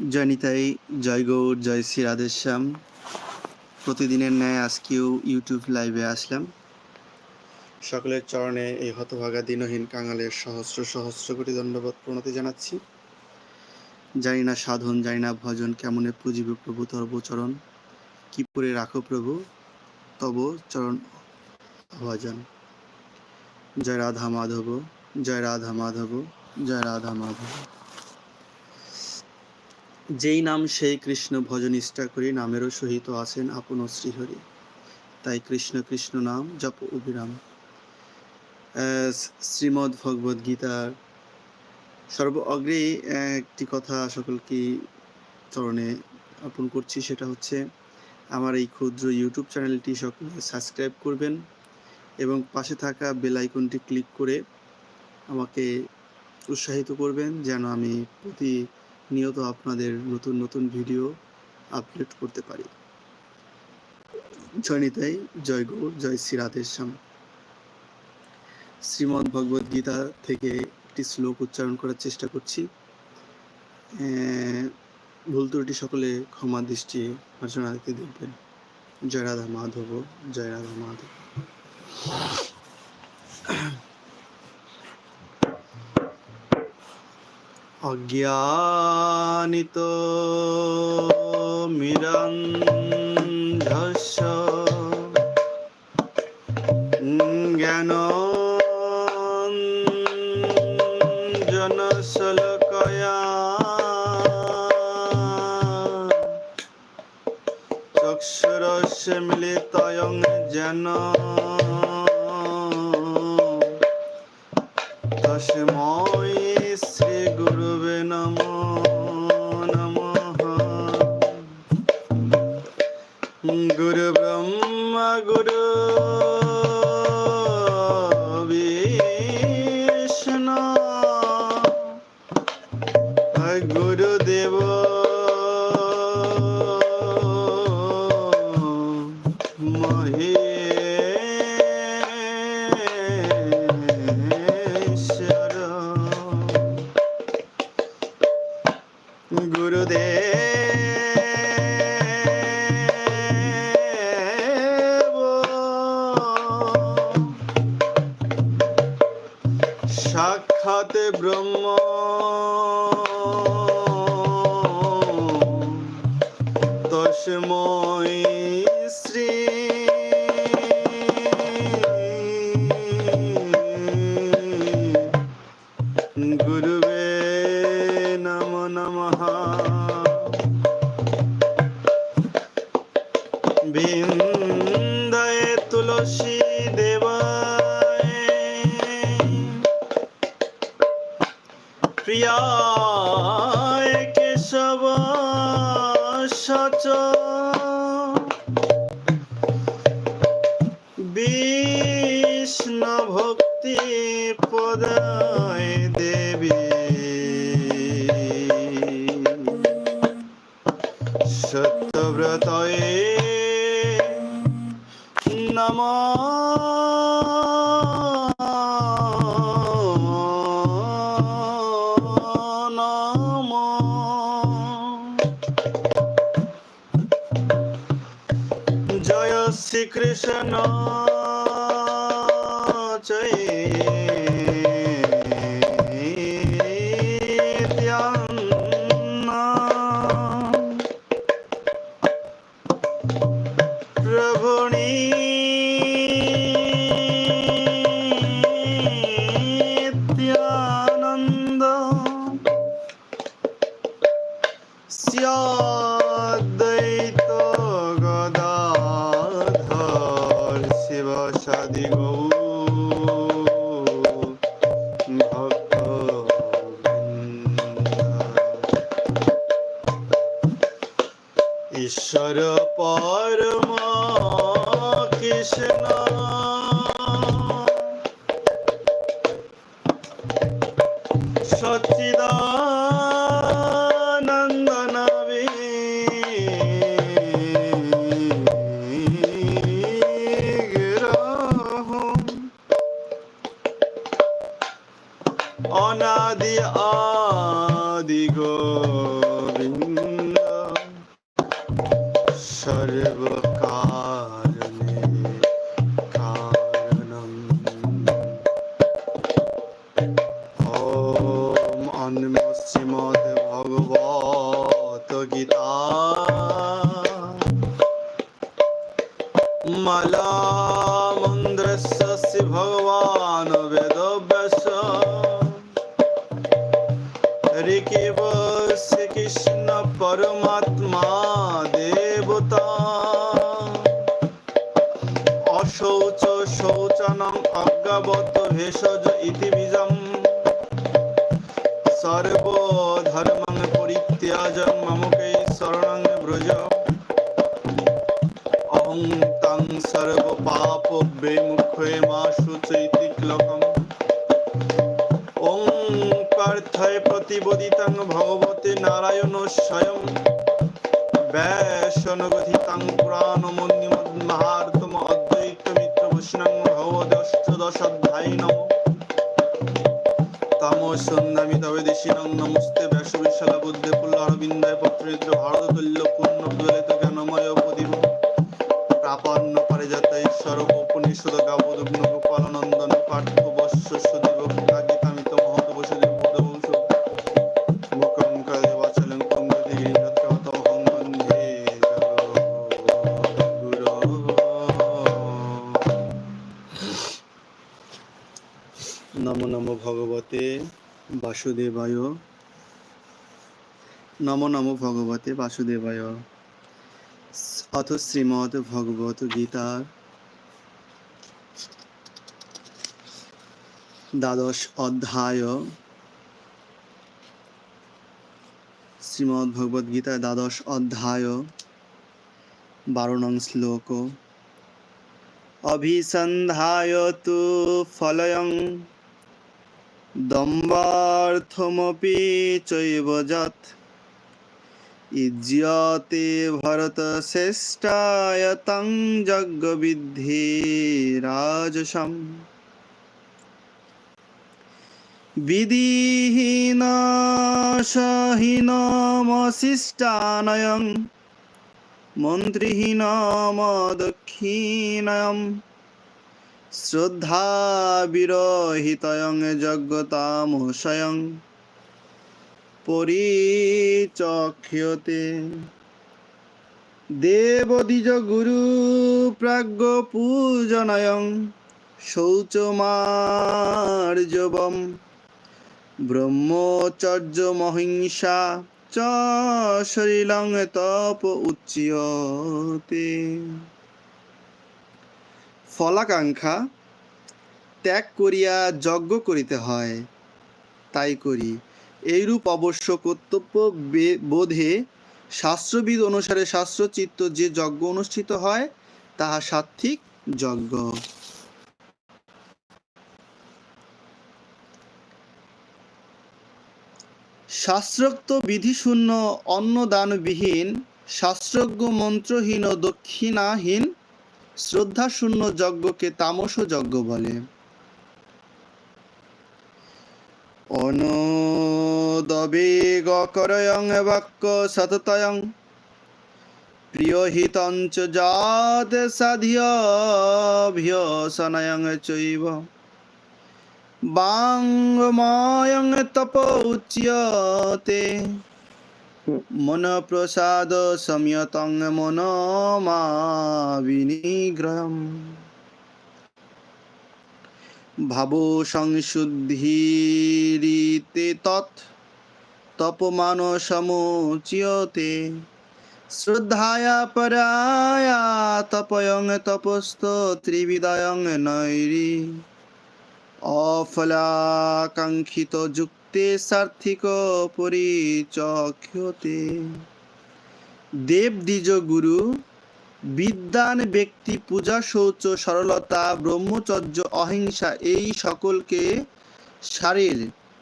জয় নিতাই, জয় গৌর, জয় শ্রী রাধেশ্যাম। প্রতিদিনের ন্যায় আজকেও ইউটিউব লাইভে আসলাম। সকলের চরণে এই হতভাগা দিনহীন কাঙালের সহস্র সহস্র কোটি দণ্ডবোধ প্রণতি জানাচ্ছি। জানি না সাধন, জানি না ভজন কেমনে পুজিব প্রভু তর্ব চরণ। কি করে রাখো প্রভু, তব চরণ ভজন। জয় রাধা মাধব, জয় রাধা মাধব, জয় রাধা মাধব। যেই নাম সেই কৃষ্ণ ভজন নিষ্ঠা করি নামেরও সহিত আছেন আপন শ্রীহরি। তাই কৃষ্ণ কৃষ্ণ নাম জপ অবিরাম। আহ, শ্রীমদ্ ভগবদ গীতার সর্ব অগ্রে একটি কথা সকলকে চরণে অর্পণ করছি সেটা হচ্ছে আমার এই ক্ষুদ্র ইউটিউব চ্যানেলটি সকলে সাবস্ক্রাইব করবেন এবং পাশে থাকা বেল আইকনটি ক্লিক করে আমাকে উৎসাহিত করবেন যেন আমি প্রতি নিয়ত আপনাদের নতুন নতুন ভিডিও আপলোড করতে পারি। জয় নিতাই, জয় গৌর, জয় শ্রী রাধেশ্যাম। শ্রীমদ্ ভগবদ গীতা থেকে একটি শ্লোক উচ্চারণ করার চেষ্টা করছি। ভুল ত্রুটি সকলে ক্ষমা দৃষ্টি মার্জনা দিতে দেখবেন। জয় রাধা মাধব, জয় রাধা মাধব। অজ্ঞানিত মিরন্ধস্য গুরু ব্রহ্মা গুরু। তুলসী দেবায় প্রিয়ায় নম জয় 手机的。সর্বধর্মং পরিত্যাজং মমকে ব্রজ। অহং তং মা শুচৈতি ক্লকম ওং পার্থয় প্রতিবোধিতং ভগবতে নারায়ণ তবে দেশিনং নমস্তে ব্যাস বিশালা বুদ্ধে পুল্ল অরবিন্দায় পত্রিদ্র ভারত তুল্য পূর্ণ প্রজ্বলিত জ্ঞানময় প্রদীপ। প্রাপন্ন পারিজাত ঈশ্বর উপনিষদ গাবদগ্ন গোপালনন্দন পার্থ বর্ষ সুদীব কাগিতামিত মহত বসুদেব নমো নমো ভগবতে বাসুদেবায় নমো নমো ভগবতে বাসুদেবায়। অথ শ্রীমদ ভগবত গীতার দ্বাদশ অধ্যায়। শ্রীমদ ভগবদ গীতার দ্বাদশ অধ্যায়। বারো নং শ্লোক। অভিসন্ধায় তু ফলয়ং। দম্বার্থমপি চৈব যৎ। ইজ্যতে ভরত শ্রেষ্ঠায় তং যজ্ঞবিদ্ধি রাজসম। বিধিহীন সহীনমশিষ্টানয়ং মন্ত্রীহীনমদক্ষিণয়ম শ্রদ্ধাবিরহিতয়ং যজ্ঞতামশয়ং পরিচক্ষ্যতে দেবদ্বিজ গুরু প্রাজ্ঞ পূজনয়ং শৌচমার্জবম ব্রহ্মচর্য মহিংসা চ শরীরং তপ উচ্যতে ফলাকাঙ্ক্ষা ত্যাগ করিয়া যজ্ঞ করিতে হয়, তাই করি। এইরূপ অবশ্য কর্তব্য বোধে শাস্ত্রবিদ অনুসারে শাস্ত্রচিত্ত যে যজ্ঞ অনুষ্ঠিত হয়, তাহা সাত্ত্বিক যজ্ঞ। শাস্ত্রোক্ত বিধিশূন্য অন্নদানবিহীন, শাস্ত্রজ্ঞ মন্ত্রহীন ও দক্ষিণাহীন শ্রদ্ধাশূন্য যজ্ঞকে তামস যজ্ঞ বলে। অনদবেগকরয়ং বাক্য সততয়ং। প্রিয়হিতঞ্চ জাত সাধিয়ভ্যসনয়ং চৈব। বাঙ্গময়ং তপ উচ্যতে মন প্রসাদ সময়তং মনমা বিনিগ্রহম ভাব সংশুদ্ধিরিতে তৎ তপমান সমুচ্যতে। শ্রদ্ধায়া পরায়া তপয়ং তপস্ত ত্রিবিদয়ং নৈরি। অফলাকাঙ্ক্ষিত যুক্তে সার্থিক পরিচক্ষতে দেব দ্বিজ গুরু বিদ্যান ব্যক্তি পূজা শৌচ সরলতা, ব্রহ্মচর্য অহিংসা, এই সকলকে শারীর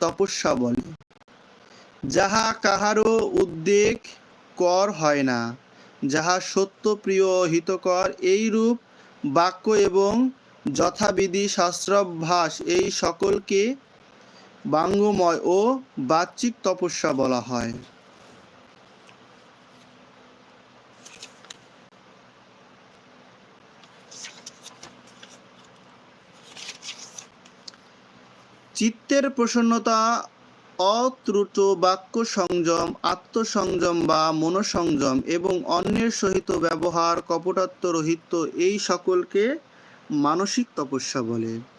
তপস্যা বলে। যাহা কাহারও উদ্বেগ কর হয় না, যাহা সত্য, প্রিয়, হিতকর, এইরূপ বাক্য এবং যথাবিধি শাস্ত্রাভ্যাস এই সকলকে বাঙ্গময় ও বাহ্যিক তপস্যা বলা হয়। চিত্তের প্রসন্নতা অত্রুট বাক্য সংযম, আত্মসংযম বা মনসংযম এবং অন্যের সহিত ব্যবহার, কপটাত্ম রহিত এই সকলকে মানসিক তপস্যা বলে।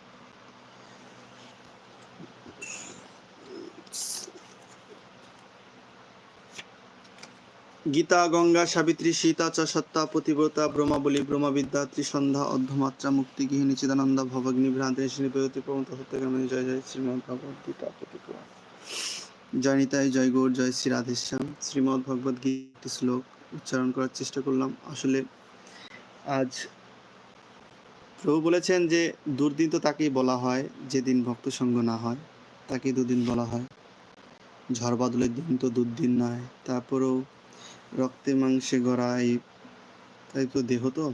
গীতা, গঙ্গা, সাবিত্রী, সীতা চ সত্তা পতিব্রতা, ব্রহ্মাবলী, ব্রহ্মবিদ্যা, ত্রিসন্ধ্যা অর্ধমাত্রা মুক্তি, গৃহিণী চিদানন্দ ভবগ্নি ভ্রান্তি শ্রীপতি প্রমত সত্যগ্রামী জয় জয় শ্রীমদ গীতা প্রতিক্রিয়া জয় নিতাই, জয় গৌর, জয় শ্রী রাধেশ্যাম। শ্রীমদ ভগবদ গীতা শ্লোক উচ্চারণ করার চেষ্টা করলাম। আসলে আজ প্রভু বলেছেন যে, দুর্দিন তো তাকেই বলা হয়, যেদিন ভক্ত সঙ্গ না হয় তাকে দুদিন বলা হয়। ঝড় বাদলের দিন তো দুর্দিন নয়, তারপরেও রক্তে মাংসে গড়া এই তাই তো দেহ তো?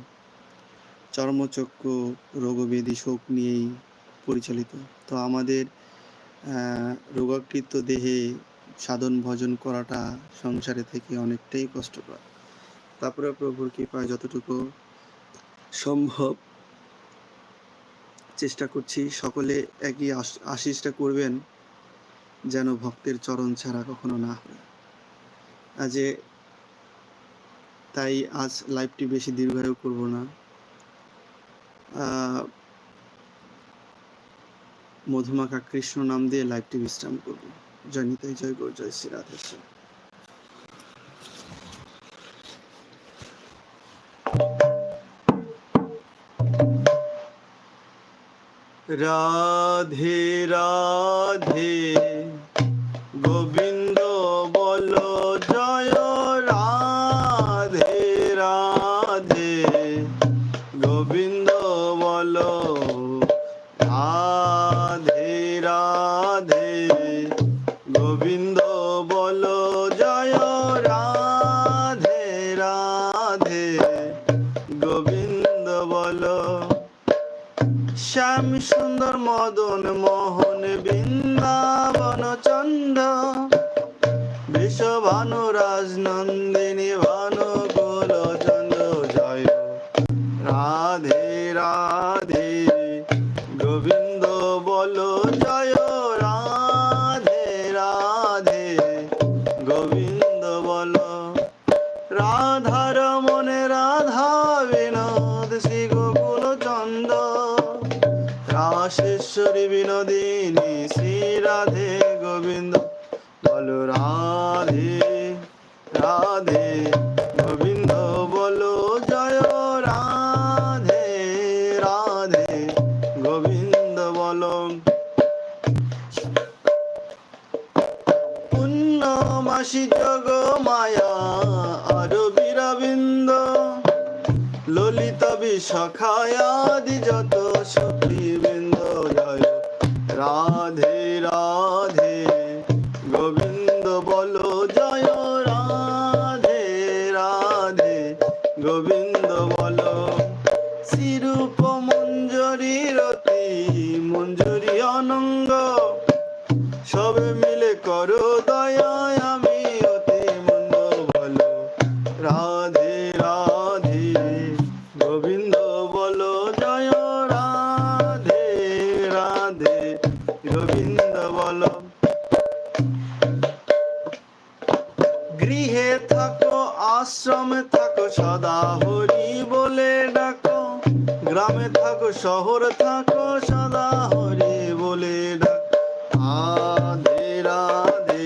চর্মচক্র রোগবেদি শোক নিয়েই পরিচালিত। তো আমাদের রোগাকৃত দেহে সাধন ভজন করাটা সংসারে থেকে অনেকটাই কষ্টকর। তারপরে প্রভুর কৃপায় যতটুকু সম্ভব চেষ্টা করছি, সকলে একই আশ- আশিসটা করবেন, যেন ভক্তের চরণ ছাড়া কখনো না হয়। আজে তাই আজ লাইভটি বেশি দীর্ঘায়ু করব না। মধুমাখা কৃষ্ণ নাম দিয়ে লাইভটি বিশ্রাম করব। জয় নিতাই, জয় গৌর, জয় শ্রী রাধেশ্যাম রাধে রাধে। বৃন্দাবন চন্দ্র বিশ্বভানু রাজনন্দিনী ভানু গোল চন্দ্র জয়। রাধে রাধে। গোবিন্দ গোবিন্দ বলো গৃহে থাকো, আশ্রমে থাকো, সদা হরি বলে ডাকো। গ্রামে থাকো, শহর থাকো, সদা হরি বলে ডাকো। রাধে রাধে,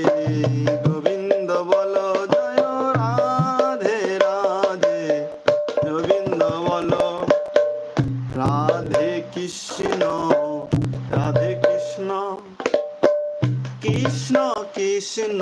গোবিন্দ বলো জয়, রাধে রাধে, গোবিন্দ বলো। রাধে কৃষ্ণ রাধে কৃষ্ণ কৃষ্ণ কৃষ্ণ।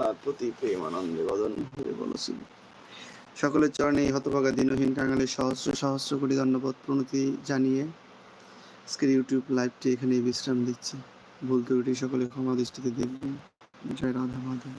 গৌর প্রতি প্রেম আনন্দে বদন হয়ে বলছি সকলের চরণে এই হতভাগা দিনহীন কাঙালে সহস্র সহস্র কোটি ধন্যবাদ প্রণতি জানিয়ে আজকের ইউটিউব লাইভটি এখানে বিশ্রাম দিচ্ছি। ভুল ত্রুটি সকলে ক্ষমা দৃষ্টিতে দেখবেন। জয় রাধা মাধব।